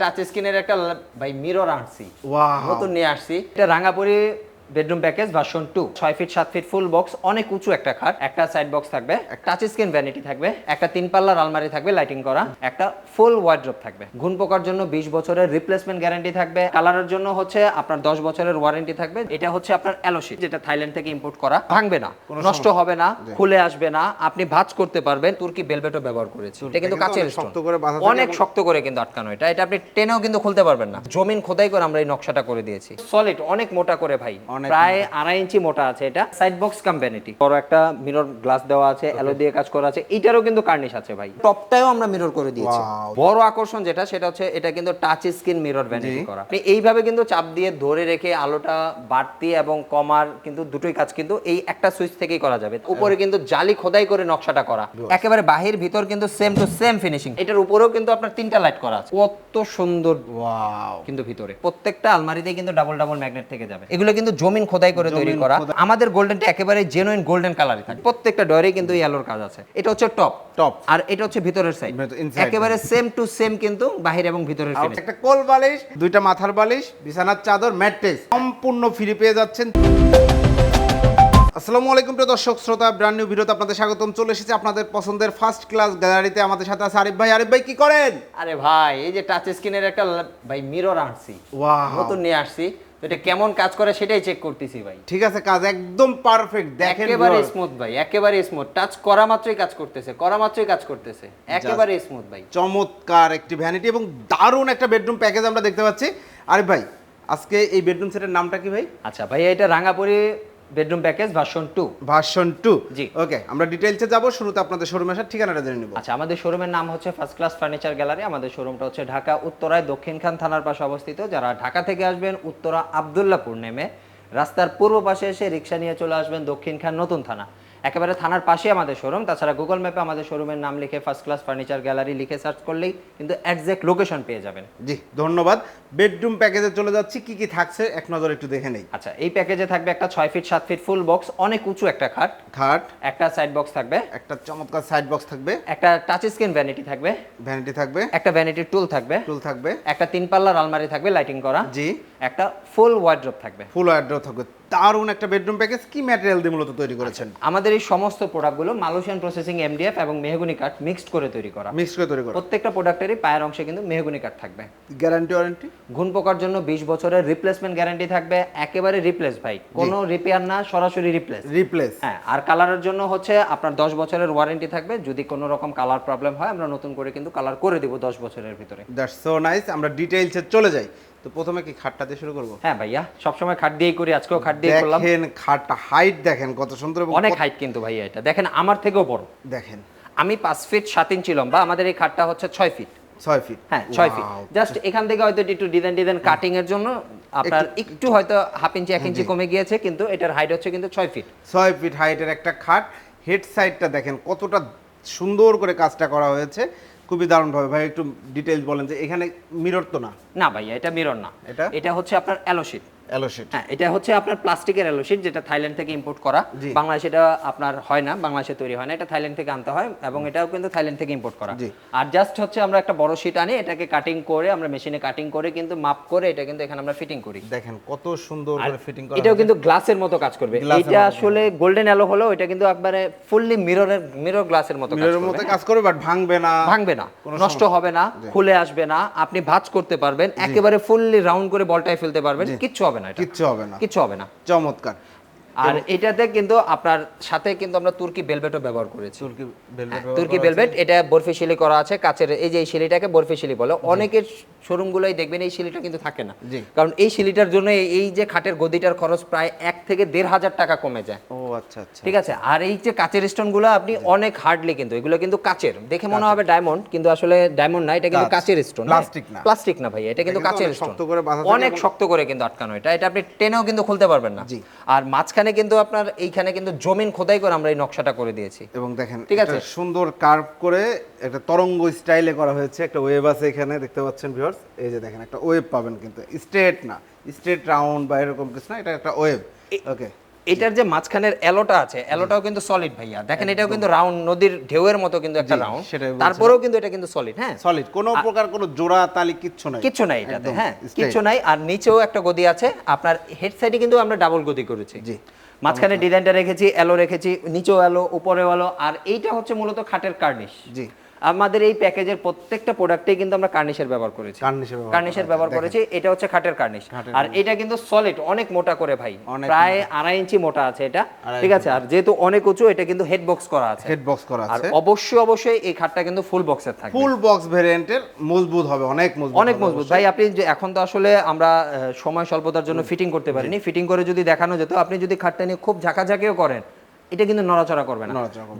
Touch স্ক্রিনের একটা ভাই মিরর আনছি. নতুন নিয়ে আসছি এটা Rangapuri bedroom package version two ছয় ফিট সাত ফিট ফুল বক্স অনেক উঁচু একটা খাট। একটা সাইড বক্স থাকবে টাচ স্ক্রিন ভ্যানিটি থাকবে একটা তিন পাল্লার আলমারি থাকবে লাইটিং করা একটা ফুল ওয়ার্ড্রপ থাকবে। ঘুণ পোকার জন্য বিশ বছরের রিপ্লেসমেন্ট গ্যারান্টি থাকবে। কালারের জন্য হচ্ছে আপনার দশ বছরের ওয়ারেন্টি থাকবে। এটা হচ্ছে আপনার অ্যালোশিট যেটা থাইল্যান্ড থেকে ইম্পোর্ট করা। ভাঙবে না নষ্ট হবে না খুলে আসবে না। আপনি ভাজ করতে পারবেন তুর্কি বেলভেটও ব্যবহার করেছি। এটা কিন্তু কাচের অনেক শক্ত করে কিন্তু আটকানো এটা। এটা আপনি টেনেও কিন্তু খুলতে পারবেন না। জমিন খোদাই করে আমরা এই নকশাটা করে দিয়েছি। সলিড অনেক মোটা করে ভাই। অনেক প্রায় আড়াই ইঞ্চি মোটা আছে এটা। সাইড বক্স কাম ভ্যানিটি বড় একটা মিরর গ্লাস দেওয়া আছে অ্যালো দিয়ে কাজ করা আছে। এটারও কিন্তু কার্নিশ আছে ভাই। টপটাও আমরা মিরর করে দিয়েছি। বড় আকর্ষণ যেটা সেটা হচ্ছে এটা কিন্তু টাচ স্ক্রিন মিরর ভ্যানিটি করা। আপনি এইভাবে কিন্তু চাপ দিয়ে ধরে রেখে আলোটা বাড়তি এবং কমার কিন্তু দুটোই কাজ কিন্তু এই একটা সুইচ থেকেই করা যাবে। উপরে কিন্তু জালি খোদাই করে নকশাটা করা। একেবারে বাহির ভিতর কিন্তু সেম টু সেম ফিনিশিং এটার উপরেও কিন্তু আপনার তিনটা লাইট করা আছে। কত সুন্দর। ওয়াও কিন্তু ভিতরে। প্রত্যেকটা আলমারিতে কিন্তু ডাবল ডাবল ম্যাগনেট থেকে যাবে। এগুলো কিন্তু জমিন খোদাই করে তৈরি করা। আমাদের গোল্ডেনটা একেবারে জেনুইন গোল্ডেন কালারই থাকে প্রত্যেকটা ডয়ারে কিন্তু ইয়েলোর কাজ আছে। এটা হচ্ছে টপ Top। আর এটা হচ্ছে ভিতরের সাইড একেবারে সেম টু সেম কিন্তু বাহির এবং ভিতরের finish। একটা কোল বালিশ দুইটা মাথার বালিশ বিছানার চাদর ম্যাট্রেস সম্পূর্ণ ফ্রি পেয়ে যাচ্ছেন। আসসালামু আলাইকুম প্রিয় দর্শক শ্রোতা ব্র্যান্ড নিউ ভিডিওতে আপনাদের স্বাগতম। চলে এসেছে আপনাদের পছন্দের ফার্স্ট ক্লাস গ্যালারিতে আমাদের সাথে আছে আরিফ ভাই। আরিফ ভাই কি করেন? আরে ভাই এই যে টাচ স্ক্রিনের একটা ভাই মিরর আনছি. নতুন নিয়ে আসছি। তো এটা কেমন কাজ করে সেটাই চেক করতেছি ভাই। ঠিক আছে কাজ একদম পারফেক্ট দেখেন একেবারে স্মুথ ভাই একেবারে স্মুথ টাচ করা মাত্রই কাজ করতেছে করা মাত্রই কাজ করতেছে। একেবারে স্মুথ ভাই। চমৎকার একটি ভ্যানিটি এবং দারুণ একটা বেডরুম প্যাকেজ আমরা দেখতে পাচ্ছি। আরে ভাই আজকে এই বেডরুম সেটের নামটা কি ভাই? আচ্ছা ভাই এটা Rangapuri bedroom package version two version two জি। ওকে আমরা ডিটেলসে যাব শুরুতে আপনাদের শোরুমে আসার ঠিকানাটা জেনে নেব। আচ্ছা আমাদের শোরুমের নাম হচ্ছে ফার্স্ট ক্লাস ফার্নিচার গ্যালারি আমাদের শোরুমটা হচ্ছে ঢাকা উত্তরায় দক্ষিণখান থানার পাশে অবস্থিত। যারা ঢাকা থেকে আসবেন উত্তরা আবদুল্লাপুর নেমে রাস্তার পূর্ব পাশে এসে রিক্সা নিয়ে চলে আসবেন দক্ষিণখান নতুন থানা। একেবারে থানার পাশে আমাদের শোরুম তাছাড়া গুগল ম্যাপে আমাদের শোরুমের নাম লিখে ফার্স্ট ক্লাস ফার্নিচার গ্যালারি লিখে সার্চ করলেই কিন্তু একজ্যাক্ট লোকেশন পেয়ে যাবেন। জি ধন্যবাদ। বেডরুম প্যাকেজে চলে যাচ্ছি। কি কি থাকছে এক নজর একটু দেখে নেই। আচ্ছা এই প্যাকেজে থাকবে একটা ছয় ফিট সাত ফিট ফুল বক্স অনেক উঁচু একটা খাট। খাট। একটা সাইড বক্স থাকবে। একটা চমৎকার সাইড বক্স থাকবে। একটা টাচ স্ক্রিন ভ্যানিটি থাকবে। ভ্যানিটি থাকবে। একটা ভ্যানিটির টুল থাকবে। টুল থাকবে। একটা তিন পাল্লার আলমারি থাকবে লাইটিং করা। জি। একটা ফুল ওয়ার্ড্রপ থাকবে। ফুল ওয়ার্ড্রো থাকবে। দারুণ একটা বেডরুম প্যাকেজ কি ম্যাটেরিয়াল দিয়ে মূলত তৈরি করেছেন? আমাদের এই সমস্ত প্রোডাক্টগুলো মালয়েশিয়ান প্রসেসিং এমডিএফ এবং মেহগুনি কাঠ মিক্সড করে তৈরি করা। মিক্সড করে তৈরি করা। প্রত্যেকটা প্রোডাক্টেরই পায়ের অংশে কিন্তু মেহগুনি কাঠ থাকবে। গ্যারান্টি ওয়ারেন্টি ঘুণ পোকার জন্য বিশ বছরের রিপ্লেসমেন্ট গ্যারান্টি থাকবে একেবারে রিপ্লেস ভাই। কোনো রিপেয়ার না সরাসরি রিপ্লেস রিপ্লেস হ্যাঁ আর কালারের জন্য হচ্ছে আপনার দশ বছরের ওয়ারেন্টি থাকবে যদি কোনো রকম কালার প্রবলেম হয় আমরা নতুন করে কিন্তু কালার করে দিব দশ বছরের ভিতরে। দ্যাটস সো নাইস আমরা ডিটেইলসে চলে যাই। তো প্রথমে কি খাটটা দিয়ে শুরু করব? হ্যাঁ ভাইয়া সবসময় খাট দিয়েই করি আজকেও খাট দিয়ে করলাম। দেখেন খাটটা হাইট দেখেন কত সুন্দর অনেক হাইট কিন্তু ভাইয়া এটা। দেখেন আমার থেকেও বড়। দেখেন। আমি পাঁচ ফিট সাত ইঞ্চি লম্বা আমাদের এই খাটটা হচ্ছে ছয় ফিট ছয় ফিট হ্যাঁ ছয় ফিট জাস্ট এখান থেকে হয়তো একটু ডিজাইন ডিজাইন কাটিং এর জন্য আপনার একটু হয়তো হাফ ইঞ্চি এক ইঞ্চি কমে গিয়েছে কিন্তু এটার হাইট হচ্ছে কিন্তু ছয় ফিট ছয় ফিট হাইটের একটা খাট। হেড সাইডটা দেখেন কতটা সুন্দর করে কাজটা করা হয়েছে। খুবই দারুণভাবে। ভাই একটু ডিটেইলস বলেন যে এখানে মিরর তো না? না ভাইয়া এটা মিরর না। এটা? এটা হচ্ছে আপনার অ্যালোশিট অ্যালোশিট হ্যাঁ এটা হচ্ছে আপনার প্লাস্টিকের অ্যালোশিট যেটা থাইল্যান্ড থেকে ইম্পোর্ট করা। বাংলাদেশে এটা আপনার হয় না বাংলাদেশে তৈরি হয় না এটা থাইল্যান্ড থেকে আনতে হয় এবং এটাও কিন্তু থাইল্যান্ড থেকে ইম্পোর্ট করা। আর জাস্ট হচ্ছে আমরা একটা বড় শিট আনি এটাকে কাটিং করে আমরা মেশিনে কাটিং করে কিন্তু মাপ করে এটা কিন্তু এখানে আমরা ফিটিং করি। দেখেন কত সুন্দর করে ফিটিং করা এটাও কিন্তু গ্লাসের মতো কাজ করবে। এটা আসলে গোল্ডেন অ্যালো হলো এটা কিন্তু একবারে ফুললি মিররের মিরর গ্লাসের মতো কাজ মিররের করবে, মতো। কাজ করবে বাট ভাঙবে না। ভাঙবে না নষ্ট হবে না খুলে আসবে না আপনি ভাঁজ করতে পারবেন একেবারে ফুললি রাউন্ড করে বলটায় ফেলতে পারবেন কিচ্ছু হবে না। এটা। কিচ্ছু হবে না। কিচ্ছু হবে না। চমৎকার। আর এটাতে কিন্তু আপনার সাথে কিন্তু আমরা তুর্কি বেলভেটও ব্যবহার করেছি। তুর্কি হ্যাঁ, তুর্কি বেলভেট এটা বরফি শিলি করা আছে কাচের এই যে এই শিলিটাকে বরফি শিলি বলে। অনেকের শোরুমগুলোই দেখবেন এই শিলিটা কিন্তু থাকে না। কারণ এই শিলিটার জন্য এই- যে খাটের গদিটার খরচ প্রায় এক থেকে দেড় হাজার টাকা কমে যায়। ও আচ্ছা আচ্ছা। ঠিক আছে? আর এই যে কাচের স্টোনগুলো আপনি অনেক হার্ডলি কিন্তু এগুলো কিন্তু কাচের। দেখে মনে হবে ডায়মন্ড কিন্তু আসলে ডায়মন্ড না এটা কিন্তু কাঁচ। কাচের স্টোন Plastic না। প্লাস্টিক না ভাই এটা কিন্তু কাচের স্টোন শক্ত করে বাঁধা অনেক শক্ত করে কিন্তু আটকানো এটা এটা আপনি টেনেও কিন্তু খুলতে পারবেন না। আর মাঝখানে কিন্তু আপনার এইখানে কিন্তু জমিন খোদাই করে আমরা এই নকশাটা করে দিয়েছি। এবং দেখেন ঠিক আছে। সুন্দর কার্ভ করে একটা তরঙ্গ স্টাইলে করা হয়েছে। একটা ওয়েভ আছে এখানে দেখতে পাচ্ছেন ভিউয়ার্স এই যে দেখেন একটা ওয়েভ পাবেন কিন্তু। স্ট্রেট না স্ট্রেট রাউন্ড বা এরকম কিছু না এটা একটা ওয়েভ ওকে এটার যে মাঝখানের এলোটা আছে এলোটাও কিন্তু সলিড ভাইয়া। দেখেন এটাও কিন্তু রাউন্ড নদীর ঢেউয়ের মতো কিন্তু একটা রাউন্ড তারপরেও কিন্তু এটা কিন্তু সলিড হ্যাঁ? সলিড কোনো প্রকার কোনো জোড়া তালি কিচ্ছু নাই। কিচ্ছু নাই এটাতে হ্যাঁ। কিচ্ছু নাই। আর নিচেও একটা গদি আছে। আপনার হেড সাইডে কিন্তু আমরা ডাবল গদি করেছি। জি। মাঝখানে ডিজাইনটা রেখেছি এলো রেখেছি নিচেও এলো উপরেও এলো আর এইটা হচ্ছে মূলত খাটের কার্নিশ। জি। আমাদের এই প্যাকেজের প্রত্যেকটা প্রোডাক্টেই কিন্তু আমরা কার্নিশের ব্যবহার করেছি। কার্নিশের ব্যবহার কার্নিশের ব্যবহার করেছি এটা হচ্ছে খাটের কার্নিশ। আর এটা কিন্তু সলিড অনেক মোটা করে ভাই প্রায় আড়াই ইঞ্চি মোটা আছে এটা ঠিক আছে? আর যেহেতু অনেক উঁচু এটা কিন্তু হেড বক্স করা আছে। হেড বক্স করা আছে। আর অবশ্যই অবশ্যই এই খাটটা কিন্তু ফুল বক্সের থাকবে। ফুল বক্স ভেরিয়েন্টের মজবুত হবে অনেক মজবুত অনেক মজবুত। ভাই আপনি এখন তো আসলে আমরা সময় স্বল্পতার জন্য ফিটিং করতে পারিনি। ফিটিং করে যদি দেখানো যেত আপনি যদি খাটটা নিয়ে খুব ঝাঁকাঝাঁকিও করেন এটা কিন্তু নড়াচড়া করবে না।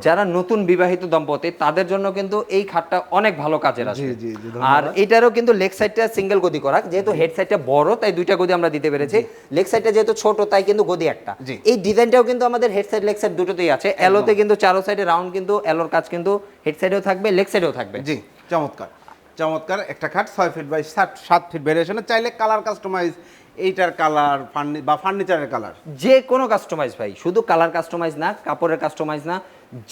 যারা নতুন বিবাহিত দম্পতি তাদের জন্য কিন্তু এই খাটটা অনেক ভালো কাজের আছে। আর এটারও কিন্তু লেগ সাইডটা সিঙ্গেল গদি করা যেহেতু হেড সাইডটা বড় তাই দুইটা গদি আমরা দিতে পেরেছি। লেগ সাইডটা যেহেতু ছোট তাই কিন্তু গদি একটা। এই ডিজাইনটাও কিন্তু আমাদের হেড সাইড লেগ সাইড দুটোতেই আছে। এলোতে কিন্তু চারো সাইডে রাউন্ড কিন্তু এলোর কাজ কিন্তু হেড সাইডেও থাকবে লেগ সাইডেও থাকবে। জি চমৎকার। চমৎকার। একটা খাট ছয় ফিট বাই সাত সাত ফিট ভেরিয়েশনে চাইলে কালার কাস্টমাইজ এইটার কালার বা ফার্নিচারের কালার যে কোনো কাস্টমাইজ ভাই, শুধু কালার কাস্টমাইজ না, কাপড়ের কাস্টমাইজ না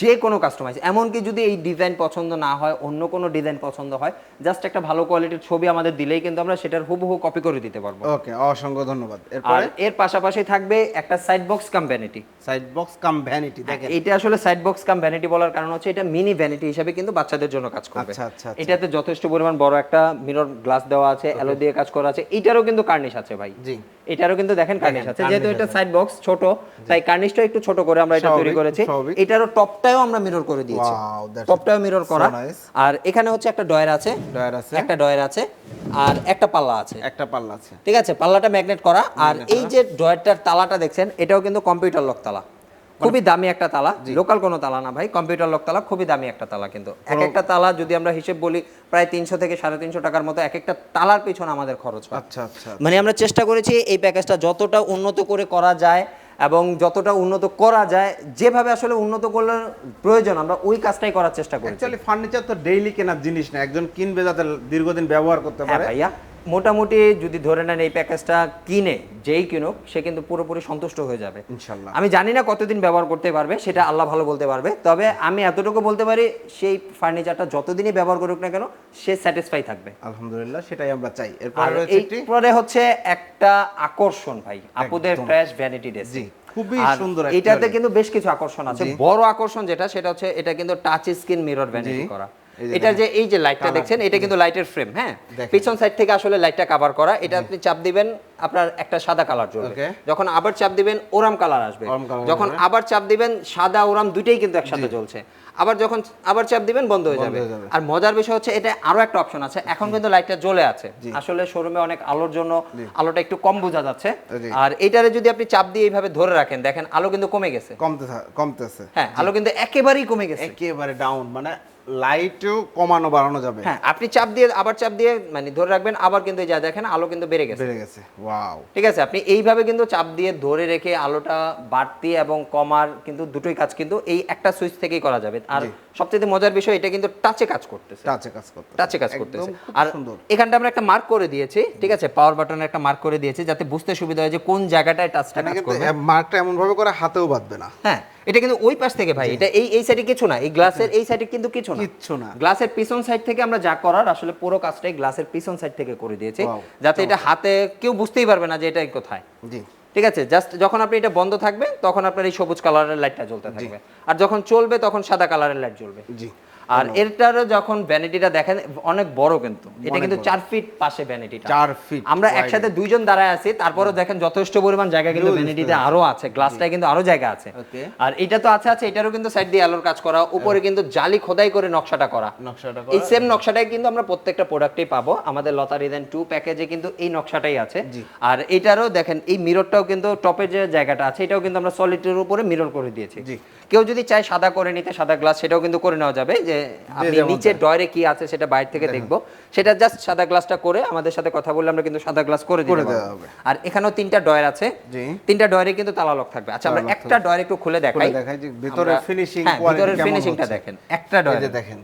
যে কোনো কাস্টমাইজ এমনকি যদি এই ডিজাইন পছন্দ না হয় অন্য কোনো ডিজাইন পছন্দ হয় জাস্ট একটা ভালো কোয়ালিটির ছবি আমাদের দিলেই কিন্তু আমরা সেটার হুবহু কপি করে দিতে পারব। ওকে অসংখ্য ধন্যবাদ। আর এরপরে এর পাশাপাশি থাকবে একটা side box cum vanity side box cum vanity দেখেন। এটা আসলে সাইড বক্স কাম ভ্যানিটি বলার কারণ হচ্ছে এটা মিনি ভ্যানিটি হিসেবে কিন্তু বাচ্চাদের জন্য কাজ করবে। আচ্ছা, আচ্ছা, আচ্ছা। এটাতে যথেষ্ট পরিমাণ বড় একটা মিরর গ্লাস দেওয়া আছে এলো দিয়ে কাজ করা আছে এটারও কিন্তু কার্নিশ আছে ভাই। জি। এটারও কিন্তু দেখেন কার্নিশ আছে যেহেতু এটা সাইড বক্স ছোট তাই কার্নিশটা একটু ছোট করে আমরা এটা তৈরি করেছি। এটারও এটারও টপটাও আমরা মিরর করে দিয়েছি। টপটাও মিরর করা। আর এখানে হচ্ছে একটা ডয়ার আছে। ডয়ার আছে। একটা ডয়ার আছে আর একটা পাল্লা আছে। একটা পাল্লা আছে। ঠিক আছে পাল্লাটা ম্যাগনেট করা। আর এই যে ডয়ারটার তালাটা দেখছেন এটাও কিন্তু কম্পিউটার লক তালা। খুবই দামি একটা তালা। লোকাল কোনো তালা না ভাই কম্পিউটার লক তালা খুবই দামি একটা তালা কিন্তু। এক একটা তালা যদি আমরা হিসেব বলি প্রায় তিনশো থেকে সাড়ে তিনশো টাকার মতো এক একটা তালার পিছনে আমাদের খরচ হয়। আচ্ছা আচ্ছা মানে আমরা চেষ্টা করেছি এই প্যাকেজটা যতটা উন্নত করে করা যায় এবং যতটা উন্নত করা যায় যেভাবে আসলে উন্নত করলে প্রয়োজন আমরা ওই কাজটাই করার চেষ্টা করি অ্যাকচুয়ালি ফার্নিচার তো ডেইলি কেনার জিনিস না একজন কিনবে যাতে দীর্ঘদিন ব্যবহার করতে হ্যাঁ পারে ভাইয়া। মোটামুটি যদি ধরে নেন এই প্যাকেজটা কিনে যেই কিনুক সে কিন্তু পুরোপুরি সন্তুষ্ট হয়ে যাবে। ইনশাল্লাহ। আমি জানি না কতদিন ব্যবহার করতে পারবে সেটা আল্লাহ ভালো বলতে পারবে তবে আমি এতটুকু বলতে পারি সেই ফার্নিচারটা যতদিনই ব্যবহার করুক না কেন সে স্যাটিসফাই থাকবে। আলহামদুলিল্লাহ সেটাই আমরা চাই। এরপরে একটি হচ্ছে একটা আকর্ষণ ভাই আপুদের ফ্রেশ ভ্যানিটি ড্রেস জি, খুবই সুন্দর এটাতে কিন্তু বেশ কিছু আকর্ষণ আছে। বড় আকর্ষণ যেটা সেটা হচ্ছে এটা কিন্তু টাচ স্ক্রিন মিরর ভ্যানিটি করা। এটা যে এই যে লাইটটা দেখছেন এটা কিন্তু লাইটের ফ্রেম হ্যাঁ? পিছন সাইড থেকে আসলে লাইটটা কভার করা। এটা আপনি চাপ দিবেন আপনার একটা সাদা কালার জ্বলবে। যখন আবার চাপ দিবেন ওরাম কালার আসবে। যখন আবার চাপ দিবেন সাদা ওরাম দুটেই কিন্তু একসাথে জ্বলছে। আবার যখন আবার চাপ দিবেন বন্ধ হয়ে যাবে। আর মজার বিষয় হচ্ছে এটা আরও একটা অপশন আছে। এখন কিন্তু লাইটটা জ্বলে আছে। আসলে শোরুমে অনেক আলোর জন্য আলোটা একটু কম বোঝা যাচ্ছে। আর এটারে যদি আপনি চাপ দিয়ে এইভাবে ধরে রাখেন দেখেন আলো কিন্তু কমে গেছে। কমতে কমতেছে। হ্যাঁ আলো কিন্তু একেবারেই কমে গেছে। একেবারে ডাউন মানে লাইটও কমানো বাড়ানো যাবে। হ্যাঁ আপনি চাপ দিয়ে আবার চাপ দিয়ে মানে ধরে রাখবেন আবার কিন্তু যা দেখেন আলো কিন্তু বেড়ে গেছে। বেড়ে গেছে ওয়াও ঠিক আছে আপনি এইভাবে কিন্তু চাপ দিয়ে ধরে রেখে আলোটা বাড়তি এবং কমার কিন্তু দুটোই কাজ কিন্তু এই একটা সুইচ থেকেই করা যাবে। আর সবচেয়ে মজার বিষয় এটা কিন্তু টাচে কাজ করতেছে। টাচে কাজ করতে টাচে কাজ করতেছে। আর সুন্দর। এখানটা আমরা একটা মার্ক করে দিয়েছি ঠিক আছে পাওয়ার বাটনে একটা মার্ক করে দিয়েছি যাতে বুঝতে সুবিধা হয় যে কোন জায়গাটায় টাচটা কাজ করবে। মার্কটা এমন ভাবে করে হাতেও বাঁধবে না। হ্যাঁ এটা কিন্তু ওই পাশ থেকে ভাই এটা এই এই সাইডে কিছু না এই গ্লাসের এই সাইডে কিন্তু কিছু না। কিচ্ছু না। গ্লাসের পিছন সাইড থেকে আমরা যা করার আসলে পুরো কাজটাই গ্লাসের পিছন সাইড থেকে করে দিয়েছি যাতে এটা হাতে কেউ বুঝতেই পারবে না যে এটা কোথায়। জি। ঠিক আছে? জাস্ট যখন আপনি এটা বন্ধ থাকবে তখন আপনার এই সবুজ কালারের লাইটটা জ্বলতে থাকবে। আর যখন চলবে তখন সাদা কালারের লাইট জ্বলবে। জি। আর এটারও যখন ভ্যানিটিটা দেখেন অনেক বড় কিন্তু। এটা কিন্তু চার ফিট পাশে ভ্যানিটিটা চার ফিট আমরা একসাথে দুইজন দাঁড়ায় আছি তারপরে দেখেন যথেষ্ট পরিমাণ জায়গা কিন্তু ভ্যানিটিতে আরও আছে গ্লাসটায় কিন্তু আরও জায়গা আছে। আর এটা তো আছে আছে এটারও কিন্তু সাইড দিয়ে আলোর কাজ করা উপরে কিন্তু জালি খোদাই করে নকশাটা করা। নকশাটা এই সেম নকশাটাই কিন্তু আমরা প্রত্যেকটা প্রোডাক্টেই পাবো। আমাদের লতা রিদেন টু প্যাকেজে কিন্তু এই নকশাটাই আছে। আর এটারও দেখেন এই মিররটাও কিন্তু টপে যে জায়গাটা আছে এটাও কিন্তু আমরা সলিডের উপরে মিরর করে দিয়েছি। জি। কেউ যদি চায় সাদা করে নিতে সাদা গ্লাস সেটাও কিন্তু করে নেওয়া যাবে। যে আপনি নিচে ডয়ারে কি আছে সেটা বাইরে থেকে দেখব। সেটা জাস্ট সাদা গ্লাসটা করে আমাদের সাথে কথা বললে আমরা কিন্তু সাদা গ্লাস করে দিতে পারব। আর এখানেও তিনটা ডয়ার আছে। জি। তিনটা ডয়ারে কিন্তু তালা লক থাকবে। আচ্ছা আমরা একটা ডয়ার একটু খুলে দেখাই। দেখাই যে ভিতরে ফিনিশিং ভিতরের ফিনিশিংটা দেখেন। একটা ডয়ারে দেখেন।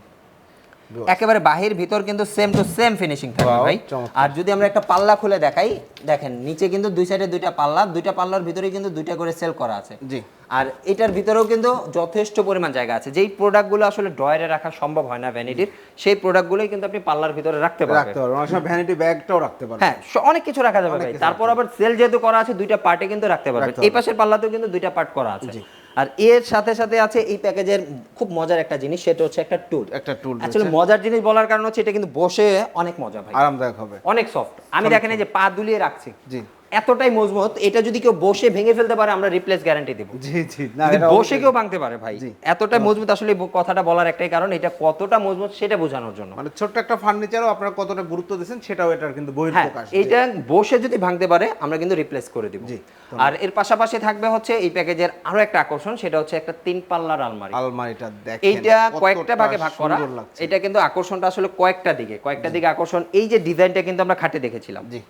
একেবারে বাহির ভিতর কিন্তু সেম টু সেম ফিনিশিং থাকবে ভাই। আর যদি আমরা একটা পাল্লা খুলে দেখাই দেখেন নিচে কিন্তু দুই সাইডে দুইটা পাল্লা দুইটা পাল্লার ভিতরে কিন্তু দুইটা করে সেল করা আছে। জি। আর এটার ভিতরেও কিন্তু যথেষ্ট পরিমাণ জায়গা আছে। যেই প্রোডাক্টগুলো আসলে ডয়ারে রাখা সম্ভব হয় না ভ্যানিটির সেই প্রোডাক্টগুলোই কিন্তু আপনি পাল্লার ভিতরে রাখতে পারবেন। রাখতে পারবেন। অনেক সময় ভ্যানিটি ব্যাগটাও রাখতে পারবেন। হ্যাঁ অনেক কিছু রাখা যাবে ভাই। তারপর আবার সেল যেহেতু করা আছে দুইটা পার্টে কিন্তু রাখতে পারবেন। এই পাশের পাল্লাতেও কিন্তু দুইটা পার্ট করা আছে। আর এর সাথে সাথে আছে এই প্যাকেজের খুব মজার একটা জিনিস সেটা হচ্ছে একটা টুল একটা টুল আসলে মজার জিনিস বলার কারণ হচ্ছে এটা কিন্তু বসে অনেক মজা ভাই। আরামদায়ক হবে। অনেক সফট আমি দেখেন এই যে পা দুলিয়ে রাখছি। জি। এতটাই মজবুত এটা যদি কেউ বসে ভেঙে ফেলতে পারে আমরা রিপ্লেস গ্যারান্টি দেবো। জি জি না এটা বসে কেউ ভাঙতে পারে ভাই জি। এতটাই মজবুত আসলে কথাটা বলার একটাই কারণ এটা কতটা মজবুত সেটা বোঝানোর জন্য। মানে ছোট্ট একটা ফার্নিচারও আপনারা কতটা গুরুত্ব দিচ্ছেন সেটাও এটার কিন্তু হ্যাঁ বহিঃপ্রকাশ এইটা বসে যদি ভাঙতে পারে আমরা কিন্তু রিপ্লেস করে দিব। জি, আর এর পাশাপাশি থাকবে হচ্ছে এই প্যাকেজের আরও একটা আকর্ষণ সেটা হচ্ছে একটা তিন পাল্লার আলমারি। আলমারিটা দেখেন এইটা কয়েকটা ভাগে ভাগ করা। এটা কিন্তু আকর্ষণটা আসলে কয়েকটা দিকে কয়েকটা দিকে আকর্ষণ। এই যে ডিজাইনটা কিন্তু আমরা খাটে দেখেছিলাম। জি।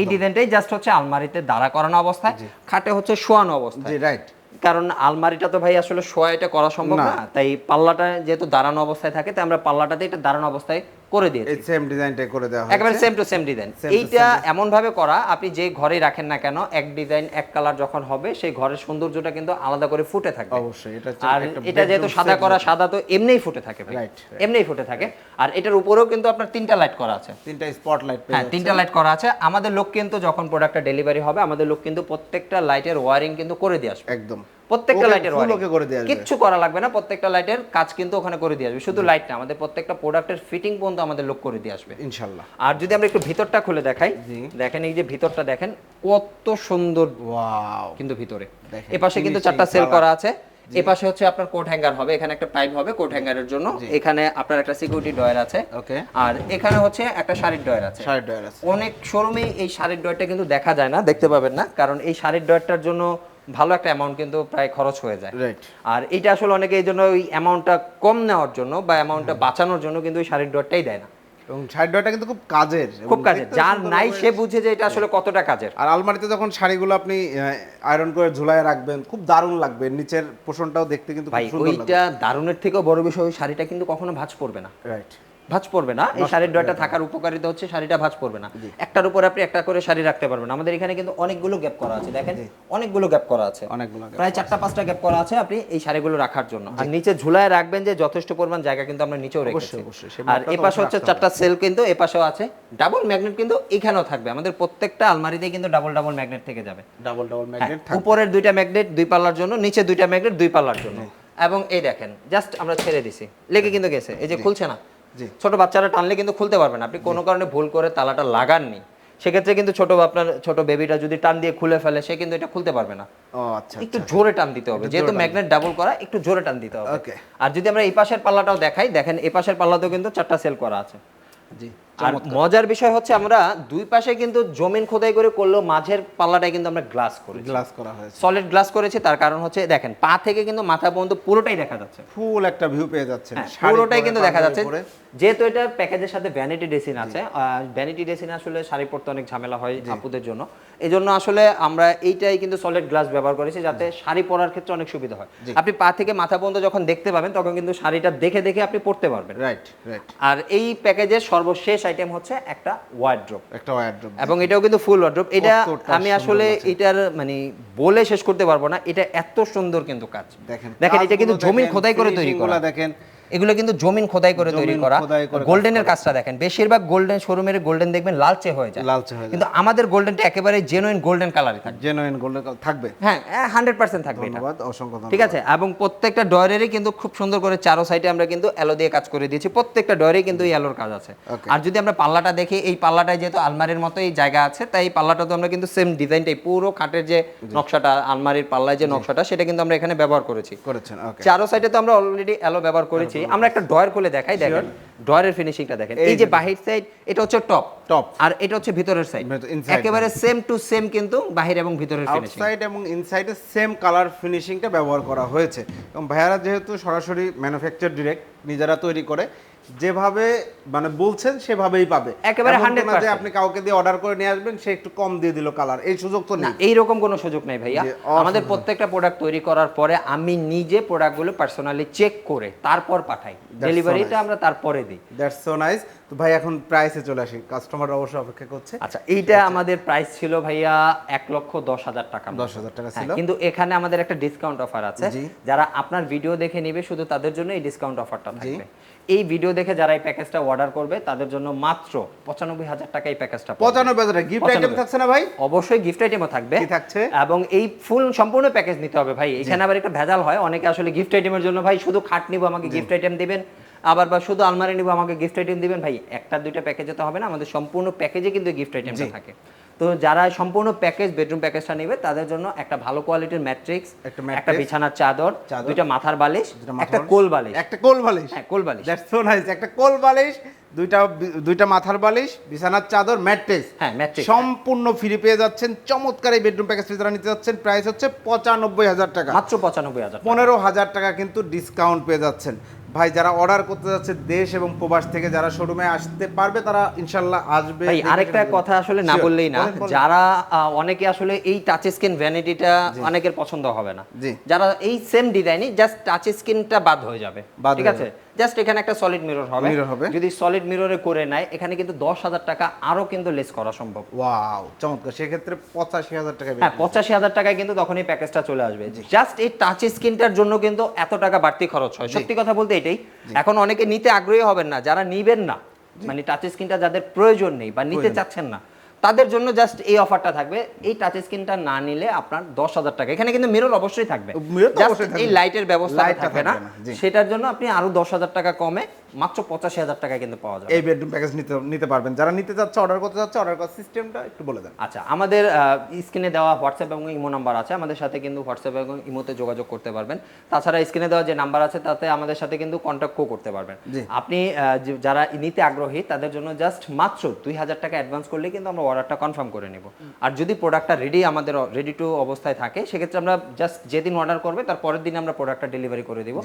এই ডিজাইনটাই জাস্ট হচ্ছে আলমারিতে দাঁড়া করানো অবস্থায় খাটে হচ্ছে শোয়ানো অবস্থায়। জি রাইট কারণ আলমারিটা তো ভাই আসলে শোয়া এটা করা সম্ভব না। না তাই পাল্লাটা যেহেতু দাঁড়ানো অবস্থায় থাকে তাই আমরা পাল্লাটাতে এটা দাঁড়ানো অবস্থায় করে দিয়েছি। এই সেম ডিজাইনটাই করে দেওয়া একেবারে সেম টু সেম ডিজাইন এইটা এমন ভাবে করা আপনি যে ঘরে রাখেন না কেন এক ডিজাইন এক কালার যখন হবে সেই ঘরের সৌন্দর্যটা কিন্তু আলাদা করে ফুটে থাকবে। অবশ্যই এটা আর এটা যেহেতু সাদা করা সাদা তো এমনিই ফুটে থাকে ভাই. এমনিই ফুটে থাকে। আর এটার উপরেও কিন্তু আপনার তিনটা লাইট করা আছে। তিনটা স্পটলাইট হ্যাঁ তিনটা লাইট করা আছে। আমাদের লোক কিন্তু যখন প্রোডাক্টটা ডেলিভারি হবে আমাদের লোক কিন্তু প্রত্যেকটা লাইটের ওয়ারিং কিন্তু করে দিয়ে আসবে। একদম। প্রত্যেকটা লাইটের ওয়ারিং করে। কিচ্ছু লাগবে না প্রত্যেকটা লাইটের কাজ কিন্তু ওখানে করে দিয়ে আসবে শুধু লাইট না আমাদের প্রত্যেকটা প্রোডাক্টের ফিটিং পর্যন্ত আমাদের লোক করে দিয়ে আসবে। ইনশাআল্লাহ আর যদি আমরা একটু ভিতরটা খুলে দেখাই দেখেন এই যে ভিতরটা দেখেন কত সুন্দর ওয়াও। কিন্তু ভিতরে। দেখেন, এপাশে কিন্তু চারটা সেল করা আছে। এপাশে হচ্ছে আপনার কোট হ্যাঙ্গার হবে এখানে একটা পাইপ হবে কোট হ্যাঙ্গারের জন্য। এখানে আপনার একটা সিকিউরিটি ডয়ার আছে। ওকে। আর এখানে হচ্ছে একটা শাড়ির ডয়ার আছে। শাড়ি ডয়ার আছে। অনেক শোরুমে এই শাড়ির ডয়ারটা কিন্তু দেখা যায় না দেখতে পাবেন না। কারণ এই শাড়ির ডয়ারটার জন্য ভালো একটা অ্যামাউন্ট কিন্তু প্রায় খরচ হয়ে যায়। রাইট আর এটা আসলে অনেকে এই জন্য ওই অ্যামাউন্টটা কম নেওয়ার জন্য বা অ্যামাউন্টটা বাঁচানোর জন্য কিন্তু ওই শাড়ির ডয়ারটাই দেয় না। এবং ডয়ারটা কিন্তু খুব কাজের খুব কাজের। যার নাই সে বুঝে যে এটা আসলে কতটা কাজের। আর আলমারিতে যখন শাড়িগুলো আপনি আয়রন করে ঝুলায় রাখবেন খুব দারুণ লাগবে। নিচের পোষণটাও দেখতে কিন্তু ভাই ওইটা দারুণের থেকেও বড় বিষয় ওই শাড়িটা কিন্তু কখনো ভাঁজ পড়বে না। রাইট ভাঁজ পড়বে না। এই শাড়ির ডয়টা থাকার উপকারিতা হচ্ছে শাড়িটা ভাঁজ পড়বে না। একটার উপর আপনি একটা করে শাড়ি রাখতে পারবেন আমাদের এখানে কিন্তু অনেকগুলো গ্যাপ করা আছে দেখেন? অনেকগুলো গ্যাপ করা আছে। অনেকগুলো প্রায় চারটা পাঁচটা গ্যাপ করা আছে আপনি এই শাড়িগুলো রাখার জন্য। আর নিচে ঝুলায় রাখবেন যে যথেষ্ট পরিমাণ জায়গা কিন্তু আমরা নিচেও রেখেছি। আর তো এপাশে হচ্ছে চারটা সেল কিন্তু এপাশেও আছে। ডাবল ম্যাগনেট কিন্তু এখানেও থাকবে। আমাদের প্রত্যেকটা আলমারিতে কিন্তু ডাবল ডাবল ম্যাগনেট থেকে যাবে। ডাবল ডাবল হ্যাঁ, ম্যাগনেট উপরের দুইটা ম্যাগনেট দুই পাল্লার জন্য নিচে দুইটা ম্যাগনেট দুই পাল্লার জন্য। এবং এই দেখেন জাস্ট আমরা ছেড়ে দিছি। লেগে কিন্তু গেছে। এই যে খুলছে না। ছোট বাচ্চারা টানলে কিন্তু খুলতে পারবে না। আপনি কোনো কারণে ভুল করে তালাটা লাগাননি সেক্ষেত্রে কিন্তু ছোট আপনার ছোট বেবিটা যদি টান দিয়ে খুলে ফেলে সে কিন্তু এটা খুলতে পারবে না। আচ্ছা একটু জোরে টান দিতে হবে। যেহেতু ম্যাগনেট ডাবল করা একটু জোরে টান দিতে হবে। আর যদি আমরা এই পাশের পাল্লাটাও দেখাই দেখেন এই পাশের পাল্লাতেও কিন্তু চারটা সেল করা আছে। জি আর মজার বিষয় হচ্ছে আমরা দুই পাশে কিন্তু জমিন খোদাই করে করলেও মাঝের পাল্লাটাই কিন্তু আমরা গ্লাস করি গ্লাস করা হয়েছে। সলিড গ্লাস করেছি তার কারণ হচ্ছে দেখেন পা থেকে কিন্তু মাথা পর্যন্ত পুরোটাই দেখা যাচ্ছে। ফুল একটা ভিউ পেয়ে যাচ্ছেন। হ্যাঁ, পুরোটাই কিন্তু দেখা যাচ্ছে। যেহেতু এটা প্যাকেজের সাথে ভ্যানিটি ড্রেসিং আছে ভ্যানিটি ড্রেসিং আসলে শাড়ি পরতে অনেক ঝামেলা হয় আপুদের জন্য। এই জন্য আসলে আমরা এইটাই কিন্তু সলিড গ্লাস ব্যবহার করেছি যাতে শাড়ি পরার ক্ষেত্রে অনেক সুবিধা হয়। আপনি পা থেকে মাথা পর্যন্ত যখন দেখতে পাবেন তখন কিন্তু শাড়িটা দেখে দেখে আপনি পরতে পারবেন। রাইট রাইট আর এই প্যাকেজের সর্বশেষ আইটেম হচ্ছে একটা ওয়ার্ড্রোপ একটা ওয়ার্ড্রোব এবং এটাও কিন্তু ফুল ওয়ার্ড্রোপ এটা আমি আসলে। এটার মানে বলে শেষ করতে পারব না। এটা এত সুন্দর কিন্তু কাজ। দেখেন দেখেন এটা কিন্তু জমিন খোদাই করে তৈরি করা। দেখেন এগুলো কিন্তু জমিন খোদাই করে তৈরি করা। গোল্ডেনের কাজটা দেখেন বেশিরভাগ গোল্ডেন শোরুমের গোল্ডেন দেখবেন লালচে হয়ে যায়। লালচে হয়ে যায়। কিন্তু আমাদের গোল্ডেনটা একেবারে জেনুইন গোল্ডেন কালারই থাকে জেনুইন গোল্ডেন থাকবে। হ্যাঁ হান্ড্রেড পার্সেন্ট থাকবে এটা। ধন্যবাদ অসংখ্য ঠিক আছে? এবং প্রত্যেকটা ডয়ারেরই কিন্তু খুব সুন্দর করে চারো সাইডে আমরা কিন্তু অ্যালো দিয়ে কাজ করে দিয়েছি। প্রত্যেকটা ডয়ারে কিন্তু এই অ্যালোর কাজ আছে। আর যদি আমরা পাল্লাটা দেখি এই পাল্লাটায় যেহেতু আলমারির মতো এই জায়গা আছে তাই এই পাল্লাটা তো আমরা কিন্তু সেম ডিজাইনটাই পুরো খাটের যে নকশাটা আলমারির পাল্লায় যে নকশাটা সেটা কিন্তু আমরা এখানে ব্যবহার করেছি। করেছেন ওকে চারো সাইডে তো আমরা অলরেডি অ্যালো ব্যবহার করেছি। আমরা একটা ডয়ার খুলে দেখাই দেখেন। ডয়ারের ফিনিশিংটা দেখেন। এই যে বাহির সাইড এটা হচ্ছে টপ টপ আর এটা হচ্ছে ভিতরের সাইড একেবারে সেম টু সেম কিন্তু বাহির এবং ভিতরের ফিনিশিং আউটসাইড এবং ইনসাইডে সেম কালার ফিনিশিংটা ব্যবহার করা হয়েছে। এবং ভাইয়ারা যেহেতু সরাসরি ম্যানুফ্যাকচার ডিরেক্ট নিজেরা তৈরি করে যেভাবে মানে বলছেন সেভাবেই পাবে। একেবারে তো যে আপনি কাউকে দিয়ে অর্ডার করে নিয়ে আসবেন সে একটু কম দিয়ে দিল কালার এই সুযোগ তো না নেই। এইরকম কোনো সুযোগ নেই ভাইয়া। আমাদের প্রত্যেকটা প্রোডাক্ট তৈরি করার পরে আমি নিজে প্রোডাক্টগুলো পার্সোনালি চেক করে তারপর পাঠাই। ডেলিভারিটা আমরা তারপরে দিই। দ্যাটস সো নাইস তো ভাই এখন প্রাইসে চলে আসি। কাস্টমার অবশ্যই অপেক্ষা করছে। আচ্ছা এইটা আমাদের প্রাইস ছিল ভাইয়া এক লক্ষ দশ হাজার টাকা দশ হাজার টাকা হ্যাঁ, ছিল। কিন্তু এখানে আমাদের একটা ডিসকাউন্ট অফার আছে। যারা আপনার ভিডিও দেখে নিবে শুধু তাদের জন্য এই ডিসকাউন্ট অফারটা থাকবে। এই ভিডিও দেখে যারা এই প্যাকেজটা অর্ডার করবে তাদের জন্য মাত্র পঁচানব্বই হাজার টাকা এই প্যাকেজটা। পঁচানব্বই হাজার গিফট আইটেম 95 থাকছে না ভাই? অবশ্যই গিফট আইটেমও থাকবে। কি থাকছে? এবং এই ফুল সম্পূর্ণ প্যাকেজ নিতে হবে ভাই। এখানে আবার একটা ভেজাল হয়। অনেকে আসলে গিফট আইটেমের জন্য ভাই শুধু খাট নিব আমাকে গিফট আইটেম দিবেন। আবার বা শুধু আলমারি নিব আমাকে গিফট আইটেম দিবেন। ভাই একটা দুইটা প্যাকেজে তো হবে না। আমাদের সম্পূর্ণ প্যাকেজে কিন্তু গিফট আইটেমটা থাকে। তো যারা সম্পূর্ণ প্যাকেজ বেডরুম প্যাকেজটা নেবে তাদের জন্য একটা ভালো কোয়ালিটির ম্যাট্রিক্স একটা বিছানার চাদর দুইটা মাথার বালিশ একটা কোল বালিশ। একটা কোল বালিশ। হ্যাঁ কোল বালিশ। দ্যাটস সো নাইস একটা কোল বালিশ দুইটা দুইটা মাথার বালিশ বিছানার চাদর ম্যাট্রেস হ্যাঁ, mattress, সম্পূর্ণ ফ্রি পেয়ে যাচ্ছেন চমৎকার এই বেডরুম প্যাকেজ যারা নিতে যাচ্ছেন প্রাইস হচ্ছে পঁচানব্বই হাজার টাকা। মাত্র পঁচানব্বই হাজার পনেরো হাজার টাকা কিন্তু ডিসকাউন্ট পেয়ে যাচ্ছেন। ভাই যারা অর্ডার করতে যাচ্ছে দেশ এবং প্রবাস থেকে যারা শোরুমে আসতে পারবে তারা ইনশাল্লাহ আসবে ভাই আরেকটা কথা আসলে না বললেই না। যারা অনেকে আসলে এই টাচ স্ক্রিন ভ্যানিটিটা অনেকের পছন্দ হবে না। যারা এই সেম ডিজাইনই জাস্ট টাচ স্ক্রিনটা বাদ হয়ে যাবে। ঠিক আছে? জাস্ট এখানে একটা সলিড মিরর হবে। Mirror হবে। যদি সলিড মিররে করে নেয় এখানে কিন্তু দশ হাজার টাকা আরও কিন্তু লেস করা সম্ভব। ওয়াও চমৎকার। সেক্ষেত্রে পঁচাশি হাজার টাকা হ্যাঁ পঁচাশি হাজার টাকায় কিন্তু তখন এই প্যাকেজটা চলে আসবে। জাস্ট এই টাচ স্ক্রিনটার জন্য কিন্তু এত টাকা বাড়তি খরচ হয়। সত্যি কথা বলতে এটাই। এখন অনেকে নিতে আগ্রহী হবেন না। যারা নিবেন না মানে টাচ স্ক্রিনটা যাদের প্রয়োজন নেই বা নিতে চাচ্ছেন না তাদের জন্য জাস্ট এই অফারটা থাকবে। এই টাচ স্ক্রিনটা না নিলে আপনার দশ হাজার টাকা। এখানে কিন্তু মিরর অবশ্যই থাকবে। এই লাইটের ব্যবস্থা থাকবে না। সেটার জন্য আপনি আরও দশ হাজার টাকা কমে মাত্র পঁচাশি হাজার টাকা কিন্তু পাওয়া যাবে। এই বেডরুম প্যাকেজ নিতে নিতে পারবেন। যারা নিতে যাচ্ছে অর্ডার করতে যাচ্ছে অর্ডার করার সিস্টেমটা একটু বলে দেন। আচ্ছা আমাদের স্ক্রিনে দেওয়া হোয়াটসঅ্যাপ এবং ইমো নাম্বার আছে। আমাদের সাথে কিন্তু হোয়াটসঅ্যাপ এবং ইমোতে যোগাযোগ করতে পারবেন। তাছাড়া স্ক্রিনে দেওয়া যে নাম্বার আছে তাতে আমাদের সাথে কিন্তু কন্ট্যাক্টও করতে পারবেন। আপনি যারা নিতে আগ্রহী তাদের জন্য জাস্ট মাত্র দুই হাজার টাকা অ্যাডভান্স করলে কিন্তু আমরা অর্ডারটা কনফার্ম করে নেব। আর যদি প্রোডাক্টটা রেডি আমাদের রেডি টু অবস্থায় থাকে সেক্ষেত্রে আমরা জাস্ট যেদিন অর্ডার করবে তার পরের দিন আমরা প্রোডাক্টটা ডেলিভারি করে দিব।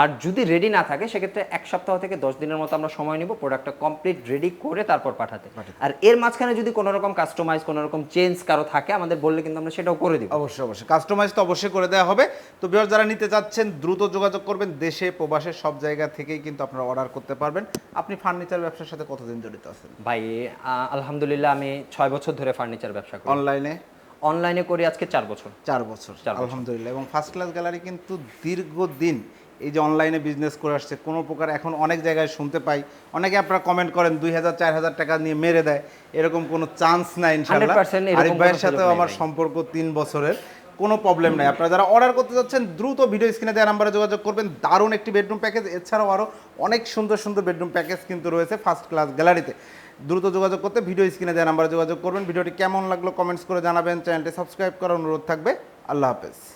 আর যদি রেডি না থাকে সেক্ষেত্রে এক সপ্তাহ থেকে দশ দিনের মতো আমরা সময় নিব প্রোডাক্টটা কমপ্লিট রেডি করে তারপর পাঠাতে। আর এর মাঝখানে যদি কোনো রকম কাস্টমাইজ কোনো রকম চেঞ্জ কারও থাকে আমাদের বললে কিন্তু আমরা সেটাও করে দিব। অবশ্যই অবশ্যই। কাস্টমাইজ তো অবশ্যই করে দেওয়া হবে। তো বিহার যারা নিতে চাচ্ছেন দ্রুত যোগাযোগ করবেন। দেশে প্রবাসে সব জায়গা থেকেই কিন্তু আপনারা অর্ডার করতে পারবেন। আপনি ফার্নিচার ব্যবসার সাথে কতদিন জড়িত আছেন? ভাই আলহামদুলিল্লাহ আমি ছয় বছর ধরে ফার্নিচার ব্যবসা করি। অনলাইনে অনলাইনে করি আজকে চার বছর। চার বছর। চার বছর। আলহামদুলিল্লাহ। এবং ফার্স্ট ক্লাস গ্যালারি কিন্তু দীর্ঘদিন এই যে অনলাইনে বিজনেস করে আসছে কোনো প্রকার এখন অনেক জায়গায় শুনতে পাই। অনেকে আপনারা কমেন্ট করেন দুই হাজার চার হাজার টাকা নিয়ে মেরে দেয়। এরকম কোনো চান্স নাই ইনশাল্লাহ আরিফ ভাইয়ের সাথেও আমার সম্পর্ক তিন বছরের কোনো প্রবলেম নাই। আপনারা যারা অর্ডার করতে যাচ্ছেন দ্রুত ভিডিও স্ক্রিনে দেওয়া নাম্বারে যোগাযোগ করবেন। দারুণ একটি বেডরুম প্যাকেজ এছাড়াও আরও অনেক সুন্দর সুন্দর বেডরুম প্যাকেজ কিন্তু রয়েছে ফার্স্ট ক্লাস গ্যালারিতে দ্রুত যোগাযোগ করতে ভিডিও স্ক্রিনে দেওয়া নাম্বারে যোগাযোগ করবেন। ভিডিওটি কেমন লাগল কমেন্টস করে জানাবেন। চ্যানেলটি সাবস্ক্রাইব করার অনুরোধ থাকবে। আল্লাহ হাফেজ।